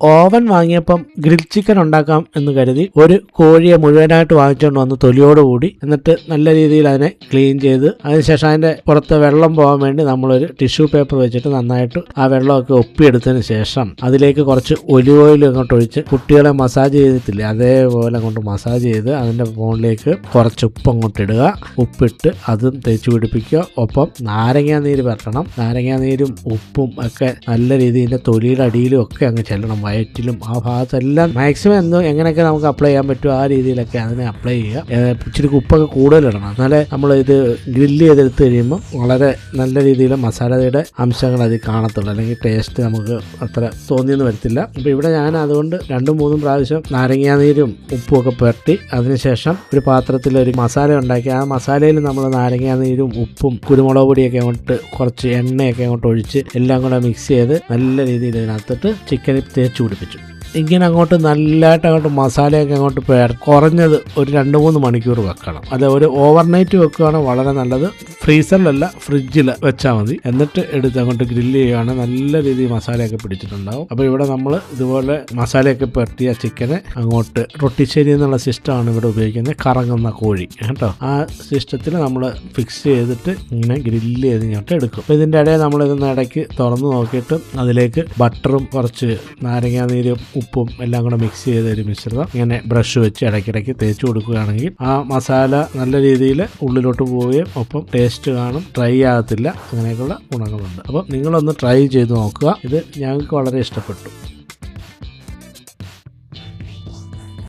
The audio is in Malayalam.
ഓവൻ വാങ്ങിയപ്പം ഗ്രിൽ ചിക്കൻ ഉണ്ടാക്കാം എന്ന് കരുതി ഒരു കോഴിയെ മുഴുവനായിട്ട് വാങ്ങിച്ചുകൊണ്ട് വന്ന് തൊലിയോടുകൂടി എന്നിട്ട് നല്ല രീതിയിൽ അതിനെ ക്ലീൻ ചെയ്ത് അതിനുശേഷം അതിന്റെ പുറത്ത് വെള്ളം പോകാൻ വേണ്ടി നമ്മളൊരു ടിഷ്യൂ പേപ്പർ വെച്ചിട്ട് നന്നായിട്ട് ആ വെള്ളമൊക്കെ ഒപ്പിയെടുത്തതിന് ശേഷം അതിലേക്ക് കുറച്ച് ഒലിവ് ഓയിൽ അങ്ങോട്ട് ഒഴിച്ച് കുട്ടികളെ മസാജ് ചെയ്തിട്ടില്ലേ അതേപോലെ അങ്ങോട്ട് മസാജ് ചെയ്ത് അതിന്റെ മുകളിലേക്ക് കുറച്ച് ഉപ്പ് അങ്ങോട്ട് ഇടുക. ഉപ്പിട്ട് അതും തേച്ച് പിടിപ്പിക്കുക. ഒപ്പം നാരങ്ങാ നീര് പറക്കണം നാരങ്ങാ നീരും ഉപ്പും ഒക്കെ നല്ല രീതിയിൽ തൊലിയുടെ അടിയിലും ഒക്കെ അങ്ങ് ചെല്ലണം. വയറ്റിലും ആ ഭാഗത്തെല്ലാം മാക്സിമം എന്തോ എങ്ങനെയൊക്കെ നമുക്ക് അപ്ലൈ ചെയ്യാൻ പറ്റുമോ ആ രീതിയിലൊക്കെ അതിനെ അപ്ലൈ ചെയ്യുക. ഇച്ചിരി ഉപ്പൊക്കെ കൂടുതലിടണം. എന്നാലേ നമ്മൾ ഇത് ഗ്രില്ല് ചെയ്തെടുത്ത് കഴിയുമ്പോൾ വളരെ നല്ല രീതിയിൽ മസാലയുടെ അംശങ്ങൾ അതിൽ കാണത്തുള്ളൂ. അല്ലെങ്കിൽ ടേസ്റ്റ് നമുക്ക് അത്ര തോന്നിയെന്ന് വരത്തില്ല. അപ്പോൾ ഇവിടെ ഞാൻ അതുകൊണ്ട് രണ്ടും മൂന്നും പ്രാവശ്യം നാരങ്ങാനീരും ഉപ്പും ഒക്കെ പുരട്ടി അതിനുശേഷം ഒരു പാത്രത്തിൽ ഒരു മസാല ഉണ്ടാക്കി. ആ മസാലയിൽ നമ്മൾ നാരങ്ങാനീരും ഉപ്പും കുരുമുളക് പൊടിയൊക്കെ അങ്ങോട്ട് കുറച്ച് എണ്ണയൊക്കെ അങ്ങോട്ട് ഒഴിച്ച് എല്ലാം കൂടെ മിക്സ് ചെയ്ത് നല്ല രീതിയിൽ ഇതിനകത്തിട്ട് ചിക്കൻ പിടിപ്പിച്ചു ഇങ്ങനെ അങ്ങോട്ട് നല്ലതായിട്ട് അങ്ങോട്ട് മസാലയൊക്കെ അങ്ങോട്ട് പേർ കുറഞ്ഞത് ഒരു രണ്ട് മൂന്ന് മണിക്കൂർ വെക്കണം. അത് ഒരു ഓവർനൈറ്റ് വെക്കുകയാണ് വളരെ നല്ലത്. ഫ്രീസറിലല്ല ഫ്രിഡ്ജിൽ വെച്ചാൽ മതി. എന്നിട്ട് എടുത്ത് അങ്ങോട്ട് ഗ്രില്ല് ചെയ്യുകയാണ്. നല്ല രീതിയിൽ മസാലയൊക്കെ പിടിച്ചിട്ടുണ്ടാവും. അപ്പോൾ ഇവിടെ നമ്മൾ ഇതുപോലെ മസാലയൊക്കെ പെർത്തിയ ചിക്കനെ അങ്ങോട്ട് റൊട്ടിശ്ശേരി എന്നുള്ള സിസ്റ്റമാണ് ഇവിടെ ഉപയോഗിക്കുന്നത്. കറങ്ങുന്ന കോഴി കേട്ടോ. ആ സിസ്റ്റത്തിൽ നമ്മൾ ഫിക്സ് ചെയ്തിട്ട് ഇങ്ങനെ ഗ്രില്ല് ചെയ്ത് ഇങ്ങോട്ട് എടുക്കും. അപ്പോൾ ഇതിന്റെ ഇടയിൽ നമ്മൾ ഇതൊന്ന് ഇടയ്ക്ക് തുറന്ന് നോക്കിയിട്ട് അതിലേക്ക് ബട്ടറും കുറച്ച് നാരങ്ങാനീരും ഉപ്പും എല്ലാം കൂടെ മിക്സ് ചെയ്ത ഒരു മിശ്രിതം ഇങ്ങനെ ബ്രഷ് വെച്ച് ഇടയ്ക്കിടയ്ക്ക് തേച്ച് കൊടുക്കുകയാണെങ്കിൽ ആ മസാല നല്ല രീതിയിൽ ഉള്ളിലോട്ട് പോവുകയും ഒപ്പം ടേസ്റ്റ് കാണും ഡ്രൈ ആകത്തില്ല അങ്ങനെയൊക്കെയുള്ള ഗുണങ്ങളുണ്ട്. അപ്പം നിങ്ങളൊന്ന് ട്രൈ ചെയ്ത് നോക്കുക. ഇത് ഞങ്ങൾക്ക് വളരെ ഇഷ്ടപ്പെട്ടു.